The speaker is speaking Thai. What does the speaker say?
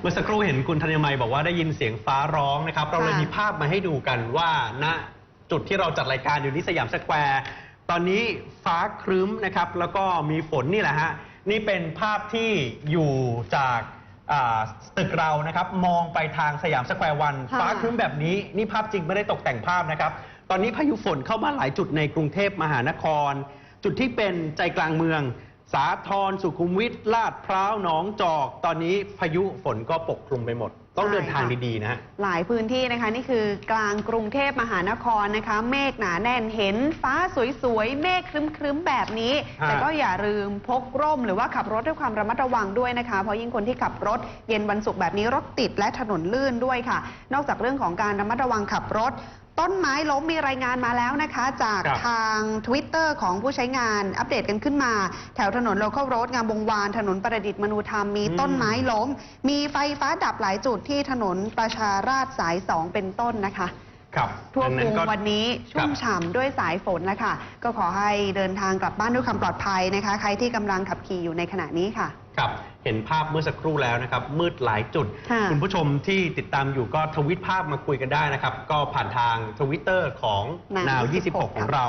เมื่อสักครู่เห็นคุณธัญมัยบอกว่าได้ยินเสียงฟ้าร้องนะครับ เราเลยค่ะมีภาพมาให้ดูกันว่าณจุดที่เราจัดรายการอยู่ที่สยามสแควร์ตอนนี้ฟ้าครึ้มนะครับ แล้วก็มีฝนนี่แหละฮะนี่เป็นภาพที่อยู่จากอ่าตึกเรานะครับ มองไปทางสยามสแควร์วันค่ะฟ้าครึ้มแบบนี้ นี่ภาพจริงไม่ได้ตกแต่งภาพนะครับ ตอนนี้พายุฝนเข้ามาหลายจุดในกรุงเทพมหานคร จุดที่เป็นใจกลางเมือง สาทรสุขุมวิทลาดพร้าวหนองจอก ตอนนี้พายุฝนก็ปกคลุมไปหมด ต้องเดินทางใช่ค่ะดีๆนะฮะ หลายพื้นที่นะคะนี่คือกลางกรุงเทพมหานครนะคะ เมฆหนาแน่นเห็นฟ้าสวยๆ เมฆครึ้มๆ แบบนี้ ฮะ แต่ก็อย่าลืมพกร่มหรือว่าขับรถด้วยความระมัดระวังด้วยนะคะ เพราะยิ่งคนที่ขับรถเย็นวันศุกร์แบบนี้รถติดและถนนลื่นด้วยค่ะ นอกจากเรื่องของการระมัดระวังขับรถ ต้นไม้ล้มมีรายงานมาแล้วนะคะ จากครับทาง Twitter ของผู้ใช้งานอัปเดตกันขึ้นมา แถวถนนโล c a l Road งามวงวาน ถนนประดิษฐ์มนูธรรมมีอืม ต้นไม้ล้ม มีไฟฟ้าดับหลายจุดที่ถนนประชาราษฎร์สาย 2 เป็นต้นนะคะ ครับทั่วดังกนั้รุนงก็ วันนี้ชุ่มฉ่ำด้วยสายฝนแล้วค่ะ ก็ขอให้เดินทางกลับบ้านด้วยความปลอดภัยนะคะ ใครที่กำลังขับขี่อยู่ในขณะนี้ค่ะ ครับ เห็นภาพเมื่อสักครู่แล้วนะครับ มืดหลายจุด ค่ะคุณผู้ชมที่ติดตามอยู่ก็ทวิตภาพมาคุยกันได้นะครับ ก็ผ่านทางทวิตเตอร์ของ Now นาว26 26 ของเรา